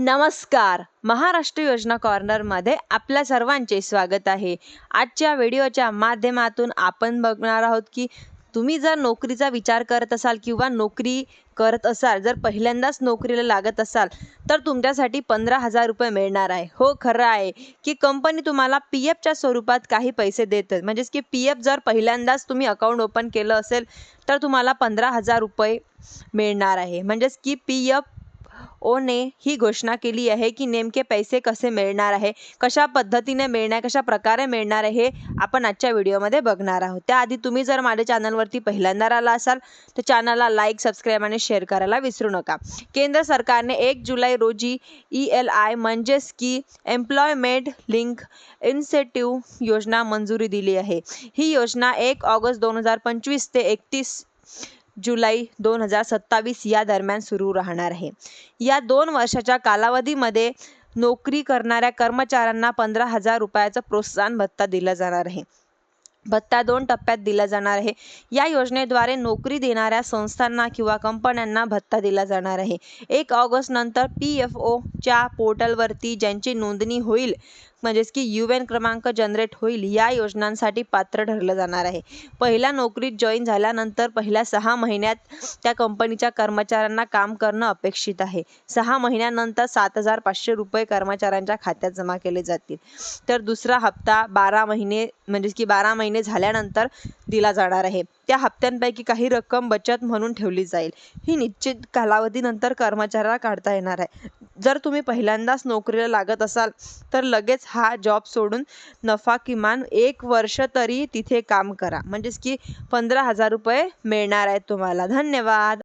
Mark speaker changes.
Speaker 1: नमस्कार. महाराष्ट्र योजना कॉर्नरमध्ये आपल्या सर्वांचे स्वागत आहे. आजच्या व्हिडिओच्या माध्यमातून आपण बघणार आहोत की तुम्ही जर नोकरीचा विचार करत असाल किंवा नोकरी करत असाल जर पहिल्यांदाच नोकरीला लागत असाल तर तुमच्यासाठी पंधरा हजार रुपये मिळणार आहे. हो खरं आहे की कंपनी तुम्हाला पी एफच्या स्वरूपात काही पैसे देते. म्हणजेच की पी एफ जर पहिल्यांदाच तुम्ही अकाउंट ओपन केलं असेल तर तुम्हाला पंधरा हजार रुपये मिळणार आहे. म्हणजेच की पी एफ ओने ही घोषणा केली आहे की नेमके पैसे कसे मिळणार आहे? कशा पद्धतीने मिळणार कशा प्रकारे मिळणार आहे हे आपण आजच्या व्हिडिओमध्ये बघणार आहोत. त्याआधी तुम्ही जर माझ्या चॅनलवरती पहिल्यांदा आला असाल तर चॅनलला लाईक सबस्क्राईब आणि शेअर करायला विसरू नका. केंद्र सरकारने एक जुलै रोजी ई एल आय म्हणजेच की एम्प्लॉयमेंट लिंक इन्सेटिव्ह योजना मंजुरी दिली आहे. ही योजना एक ऑगस्ट दोन हजार पंचवीस ते एकतीस जुलै दोन हजार सत्तावीस या दरम्यान सुरू राहणार आहे. या दोन वर्षाच्या कालावधीमध्ये नोकरी करणाऱ्या कर्मचाऱ्यांना पंधरा हजार रुपयाचा प्रोत्साहन भत्ता दिला जाणार आहे. भत्ता दोन टप्प्यात दिला जाणार आहे. या योजनेद्वारे नोकरी देणाऱ्या संस्थांना किंवा कंपन्यांना भत्ता दिला जाणार आहे. एक ऑगस्ट नंतर पी एफ ओच्या पोर्टलवरती ज्यांची नोंदणी होईल म्हणजेच की यू एन क्रमांक जनरेट होईल या योजनांसाठी पात्र ठरलं जाणार आहे. पहिल्या नोकरीत जॉईन झाल्यानंतर पहिल्या सहा महिन्यात त्या कंपनीच्या कर्मचाऱ्यांना काम करणं अपेक्षित आहे. सहा महिन्यानंतर सात हजार पाचशे रुपये कर्मचाऱ्यांच्या खात्यात जमा केले जातील. तर दुसरा हप्ता बारा महिने म्हणजेच की बारा महिने झाल्यानंतर दिला जाणार आहे. त्या हप्त्यांपैकी काही रक्कम बचत म्हणून ठेवली जाईल. ही निश्चित कालावधीनंतर कर्मचाऱ्याला काढता येणार आहे. जर तुम्ही पहिल्यांदाच नोकरीला लागत असाल तर लगेच हा जॉब सोडून नफा किमान एक वर्ष तरी तिथे काम करा. म्हणजेच की पंधरा हजार रुपये मिळणार आहेत तुम्हाला. धन्यवाद.